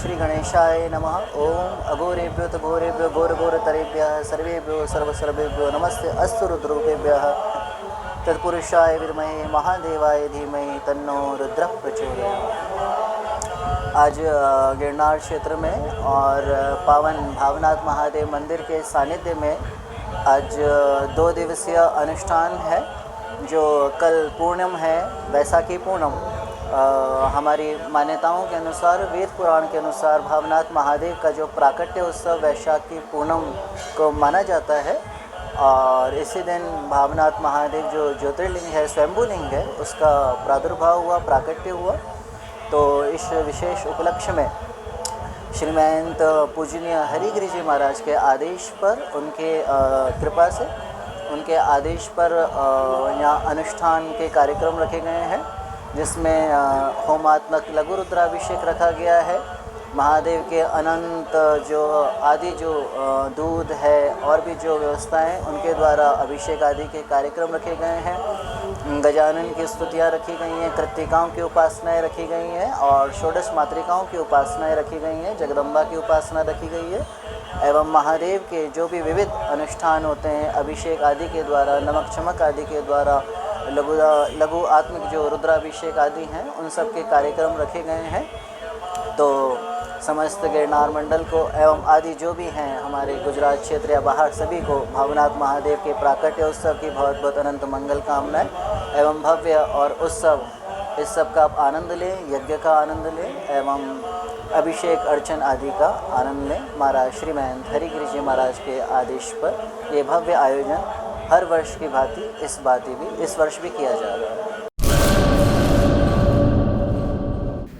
श्री गणेशाय नमः। ओम अघोरेभ्यो तो घोरेभ्यो घोर घोरतरेभ्यः सर्वेभ्यो सर्वसर्वेभ्यो नमस्ते। अस्तु रुद्रूपेभ्यः तत्पुरुषाय विद्महे महादेवाय धीमहि तन्नो रुद्र प्रचोदयात् आज गिरनार क्षेत्र में और पावन भावनाथ महादेव मंदिर के सानिध्य में आज दो दिवसीय अनुष्ठान है, जो कल पूर्णम है, वैसाखी पूर्णम हमारी मान्यताओं के अनुसार, वेद पुराण के अनुसार भावनाथ महादेव का जो प्राकट्य उत्सव वैशाखी पूनम को माना जाता है, और इसी दिन भावनाथ महादेव जो ज्योतिर्लिंग है, स्वयंभूलिंग है, उसका प्रादुर्भाव हुआ, प्राकट्य हुआ। तो इस विशेष उपलक्ष्य में श्रीमंत पूजनीय हरिगिरी जी महाराज के आदेश पर, उनके कृपा से, उनके आदेश पर यहाँ अनुष्ठान के कार्यक्रम रखे गए हैं। जिसमें होमात्मक लघु रुद्राभिषेक रखा गया है। महादेव के अनंत जो, आदि जो दूध है और भी जो व्यवस्थाएँ, उनके द्वारा अभिषेक आदि के कार्यक्रम रखे गए हैं। गजानन की स्तुतियाँ रखी गई हैं कृतिकाओं की उपासनाएँ रखी गई हैं और षोडश मातृकाओं की उपासनाएँ रखी गई हैं, जगदम्बा की उपासना रखी गई है एवं महादेव के जो भी विविध अनुष्ठान होते हैं, अभिषेक आदि के द्वारा, नमक चमक आदि के द्वारा लघु लघु आत्मिक जो रुद्राभिषेक आदि हैं, उन सब के कार्यक्रम रखे गए हैं। तो समस्त गिरनार मंडल को एवं आदि जो भी हैं, हमारे गुजरात क्षेत्र या बाहर सभी को भावनाथ महादेव के प्राकट्य उत्सव की बहुत बहुत अनंत मंगल कामनाएँ एवं भव्य और उत्सव, इस सब का आप आनंद लें, यज्ञ का आनंद लें एवं अभिषेक, अर्चन आदि का आनंद लें। महाराज श्री महंत हरिगिरी जी महाराज के आदेश पर ये भव्य आयोजन हर वर्ष की भांति इस भांति भी इस वर्ष भी किया जा रहा है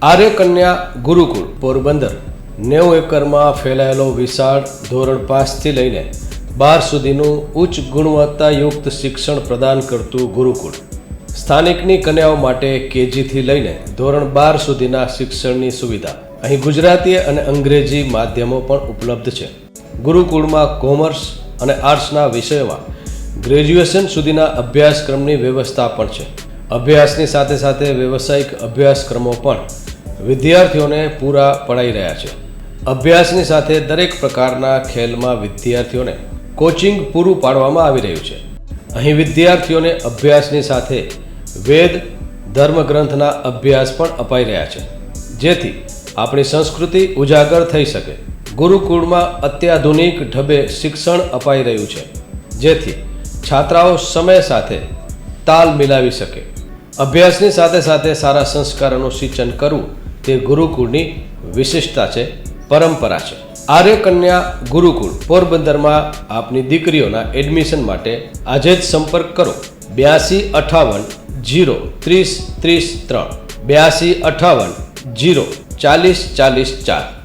આર્ય કન્યા ગુરુકુળ પોરબંદર નેવું એકરમાં ફેલાયેલો વિશાળ ધોરણ પાંચથી લઈને બાર સુધીનું ઉચ્ચ ગુણવત્તાયુક્ત શિક્ષણ પ્રદાન કરતું ગુરુકુળ સ્થાનિકની કન્યાઓ માટે કેજીથી લઈને ધોરણ બાર સુધીના શિક્ષણની સુવિધા અહીં ગુજરાતી અને અંગ્રેજી માધ્યમો પણ ઉપલબ્ધ છે ગુરુકુળમાં કોમર્સ અને આર્ટ્સના વિષયોમાં ગ્રેજ્યુએશન સુધીના અભ્યાસક્રમની વ્યવસ્થા પણ છે. અભ્યાસની સાથે સાથે વ્યવસાયિક અભ્યાસક્રમો પણ વિદ્યાર્થીઓને પૂરા પડાઈ રહ્યા છે. અભ્યાસની સાથે દરેક પ્રકારના ખેલમાં વિદ્યાર્થીઓને કોચિંગ પૂરું પાડવામાં આવી રહ્યું છે. અહીં વિદ્યાર્થીઓને અભ્યાસની સાથે વેદ, ધર્મગ્રંથના અભ્યાસ પણ અપાઈ રહ્યા છે. જેથી આપણી સંસ્કૃતિ ઉજાગર થઈ શકે. ગુરુકુળમાં અત્યાધુનિક ઢબે શિક્ષણ અપાઈ રહ્યું છે. જેથી છાત્રાઓ સમય સાથે તાલ મિલાવી શકે. અભ્યાસની સાથે સાથે સારા સંસ્કારોનું સિંચન કરવું તે ગુરુકુળની વિશિષ્ટતા છે, પરંપરા છે. આર્ય કન્યા ગુરુકુળ પોરબંદરમાં આપની દીકરીઓના એડમિશન માટે આજે જ સંપર્ક કરો. બ્યાસી અઠાવન જીરો ત્રીસ ત્રીસ ત્રણ. બ્યાસી અઠાવન જીરો ચાલીસ ચાલીસ ચાર.